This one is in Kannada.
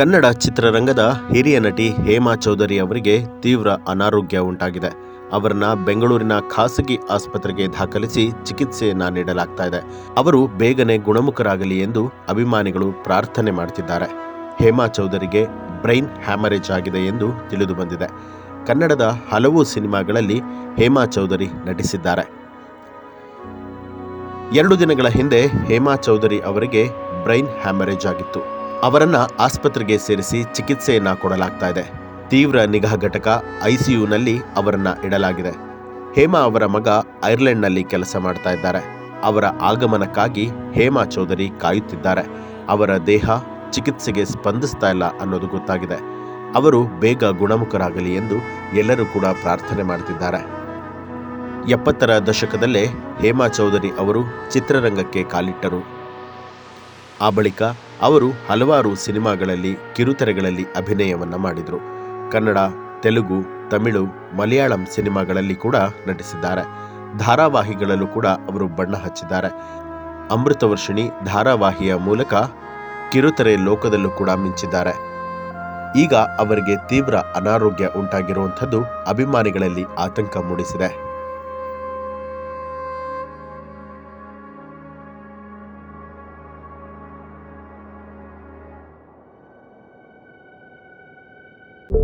ಕನ್ನಡ ಚಿತ್ರರಂಗದ ಹಿರಿಯ ನಟಿ ಹೇಮಾ ಚೌಧರಿ ಅವರಿಗೆ ತೀವ್ರ ಅನಾರೋಗ್ಯ ಉಂಟಾಗಿದೆ. ಅವರನ್ನ ಬೆಂಗಳೂರಿನ ಖಾಸಗಿ ಆಸ್ಪತ್ರೆಗೆ ದಾಖಲಿಸಿ ಚಿಕಿತ್ಸೆಯನ್ನ ನೀಡಲಾಗ್ತಾ ಇದೆ. ಅವರು ಬೇಗನೆ ಗುಣಮುಖರಾಗಲಿ ಎಂದು ಅಭಿಮಾನಿಗಳು ಪ್ರಾರ್ಥನೆ ಮಾಡುತ್ತಿದ್ದಾರೆ ಹೇಮಾ ಚೌಧರಿಗೆ ಬ್ರೈನ್ ಹ್ಯಾಮರೇಜ್ ಆಗಿದೆ ಎಂದು ತಿಳಿದು ಬಂದಿದೆ. ಕನ್ನಡದ ಹಲವು ಸಿನಿಮಾಗಳಲ್ಲಿ ಹೇಮಾ ಚೌಧರಿ ನಟಿಸಿದ್ದಾರೆ. ಎರಡು ದಿನಗಳ ಹಿಂದೆ ಹೇಮಾ ಚೌಧರಿ ಅವರಿಗೆ ಬ್ರೈನ್ ಹ್ಯಾಮರೇಜ್ ಆಗಿತ್ತು. ಅವರನ್ನ ಆಸ್ಪತ್ರೆಗೆ ಸೇರಿಸಿ ಚಿಕಿತ್ಸೆಯನ್ನ ಕೊಡಲಾಗ್ತಾ ಇದೆ ತೀವ್ರ ನಿಗಾ ಘಟಕ ಐಸಿಯುನಲ್ಲಿ ಅವರನ್ನ ಇಡಲಾಗಿದೆ. ಹೇಮಾ ಅವರ ಮಗ ಐರ್ಲೆಂಡ್ನಲ್ಲಿ ಕೆಲಸ ಮಾಡ್ತಾ ಇದ್ದಾರೆ. ಅವರ ಆಗಮನಕ್ಕಾಗಿ ಹೇಮಾ ಚೌಧರಿ ಕಾಯುತ್ತಿದ್ದಾರೆ. ಅವರ ದೇಹ ಚಿಕಿತ್ಸೆಗೆ ಸ್ಪಂದಿಸ್ತಾ ಇಲ್ಲ ಅನ್ನೋದು ಗೊತ್ತಾಗಿದೆ. ಅವರು ಬೇಗ ಗುಣಮುಖರಾಗಲಿ ಎಂದು ಎಲ್ಲರೂ ಕೂಡ ಪ್ರಾರ್ಥನೆ ಮಾಡ್ತಿದ್ದಾರೆ. ಎಪ್ಪತ್ತರ ದಶಕದಲ್ಲೇ ಹೇಮಾ ಚೌಧರಿ ಅವರು ಚಿತ್ರರಂಗಕ್ಕೆ ಕಾಲಿಟ್ಟರು. ಆ ಬಳಿಕ ಅವರು ಹಲವಾರು ಸಿನಿಮಾಗಳಲ್ಲಿ, ಕಿರುತೆರೆಗಳಲ್ಲಿ ಅಭಿನಯವನ್ನು ಮಾಡಿದರು. ಕನ್ನಡ, ತೆಲುಗು, ತಮಿಳು, ಮಲಯಾಳಂ ಸಿನಿಮಾಗಳಲ್ಲಿ ಕೂಡ ನಟಿಸಿದ್ದಾರೆ. ಧಾರಾವಾಹಿಗಳಲ್ಲೂ ಕೂಡ ಅವರು ಬಣ್ಣ ಹಚ್ಚಿದ್ದಾರೆ. ಅಮೃತವರ್ಷಿಣಿ ಧಾರಾವಾಹಿಯ ಮೂಲಕ ಕಿರುತೆರೆ ಲೋಕದಲ್ಲೂ ಕೂಡ ಮಿಂಚಿದ್ದಾರೆ. ಈಗ ಅವರಿಗೆ ತೀವ್ರ ಅನಾರೋಗ್ಯ ಉಂಟಾಗಿರುವಂಥದ್ದು ಅಭಿಮಾನಿಗಳಲ್ಲಿ ಆತಂಕ ಮೂಡಿಸಿದೆ.